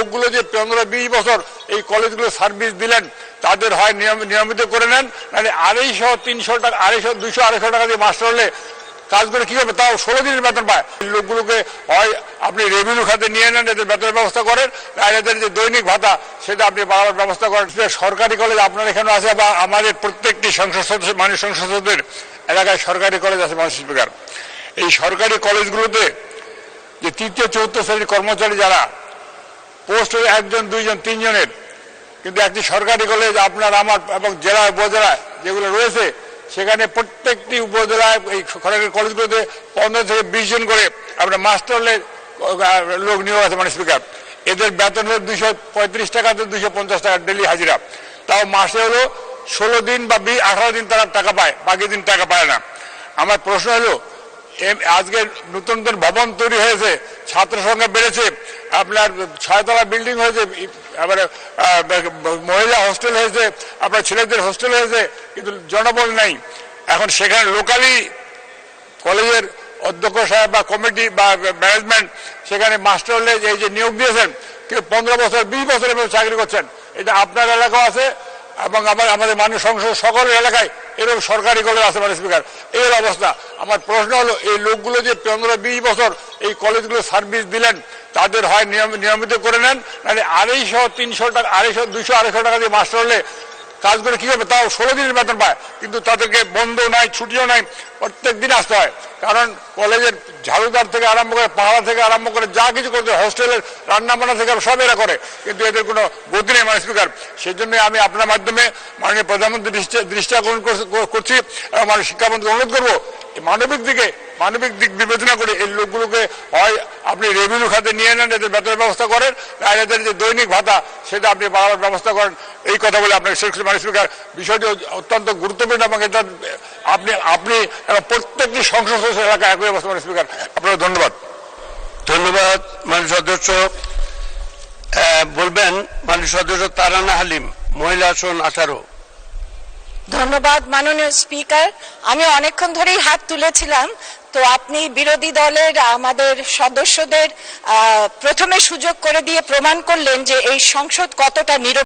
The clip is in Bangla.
লোকগুলো যে পনেরো বিশ বছর এই কলেজগুলো সার্ভিস দিলেন, তাদের হয় নিয়ম- নিয়মিত করে নেন, নাহলে আড়াইশো, তিনশো টাকা, আড়াইশো, দুশো, আড়াইশো টাকা দিয়ে মাস্টার হলে কাজ করে কি হবে? তাও ষোলো দিনের বেতন পায়। লোকগুলোকে হয় আপনি রেভিনিউ খাতে নিয়ে নেন এদের বেতনের ব্যবস্থা করেন, আর এদের যে দৈনিক ভাতা, সেটা আপনি বাড়াবার ব্যবস্থা করেন। সরকারি কলেজ আপনার এখানে আছে বা আমাদের প্রত্যেকটি সংসদ সদস্য মাননীয় সংসদ সদস্যদের এলাকায় সরকারি কলেজ আছে মানুষ স্পিকার। এই সরকারি কলেজগুলোতে যে তৃতীয়, চতুর্থ শ্রেণির কর্মচারী যারা পোস্ট হয়ে একজন, দুইজন, তিনজনের। কিন্তু একটি সরকারি কলেজ আপনার আমার এবং জেলা উপজেলা যেগুলো রয়েছে, সেখানে প্রত্যেকটি উপজেলায় এই সরকারি কলেজগুলোতে পনেরো থেকে বিশ জন করে আপনার মাস্টার লোক নিয়োগ আছে মানে স্পিকার। এদের বেতন হলো দুইশো পঁয়ত্রিশ টাকা তো দুইশো পঞ্চাশ টাকা ডেলি হাজিরা। তাও মাসে হলো ষোলো দিন বা আঠারো দিন তারা টাকা পায়, বাকি দিন টাকা পায় না। আমার প্রশ্ন হলো আজকে নতুন নতুন ভবন তৈরি হয়েছে ছাত্র সংখ্যা বেড়েছে, আপনার ছয়তলা বিল্ডিং হয়েছে এবারে মহিলা হোস্টেল হয়েছে, আপনার ছেলেদের হোস্টেল হয়েছে, কিন্তু জনবল নাই। এখন সেখানে লোকালি কলেজের অধ্যক্ষ সাহেব বা কমিটি বা ম্যানেজমেন্ট সেখানে মাস্টার হলে এই যে নিয়োগ দিয়েছেন কেউ পনেরো বছর, বিশ বছর এভাবে চাকরি করছেন। এটা আপনার এলাকাও আছে এবং আবার আমাদের মানুষ সংসদ সকলের এলাকায় এরকম সরকারি কলেজ আছে মানে স্পিকার এই অবস্থা। আমার প্রশ্ন হলো, এই লোকগুলো যে পনেরো বিশ বছর এই কলেজগুলো সার্ভিস দিলেন, তাদের হয় নিয়ম- নিয়মিত করে নেন? নাহলে আড়াইশো, তিনশো টাকা, আড়াইশো দুশো আড়াইশো টাকা দিয়ে মাস্টার হলে কাজ করে কি হবে তাও ষোলো দিনের বেতন পায়। কিন্তু তাদেরকে বন্ধ নাই, ছুটিও নাই, প্রত্যেক দিন আসতে হয়। কারণ কলেজের ঝাড়ুদার থেকে আরম্ভ করে, পাহাড়া থেকে আরম্ভ করে যা কিছু করতে হোস্টেলের রান্না বান্না থেকে সব এরা করে। কিন্তু এদের কোনো গতি নেই মানে স্পিকার সেই জন্য আমি আপনার মাধ্যমে মাননীয় প্রধানমন্ত্রী দৃষ্টি- আকর্ষণ করছি- এবং মাননীয় শিক্ষামন্ত্রী অনুরোধ করব মানবিক দিকে, মানবিক দিক বিবেচনা করে এই লোকগুলোকে হয় আপনি রেভিনিউ খাতে নিয়ে নেন এদের বেতনের ব্যবস্থা করেন আর এদের যে দৈনিক ভাতা, সেটা আপনি বাড়াবার ব্যবস্থা করেন। এই কথা বলে আপনার শেখ মানে স্পিকার বিষয়টি অত্যন্ত গুরুত্বপূর্ণ এবং এটা আপনি আপনি প্রত্যেকটি সংসদ সদস্য এলাকা একই অবস্থা মানে স্পিকার। আপনাকে ধন্যবাদ। ধন্যবাদ, মাননীয় সদস্য। বলবেন, মাননীয় সদস্য তারানা হালিম, মহিলা আসন আঠারো। ধন্যবাদ, মাননীয় স্পিকার। আমি অনেকক্ষণ ধরেই হাত তুলেছিলাম। তো আপনি বিরোধী দলের, আমাদের সদস্যদের প্রথমে সুযোগ করে দিয়ে প্রমাণ করলেন যে এই সংসদ কতটা নিরপেক্ষ।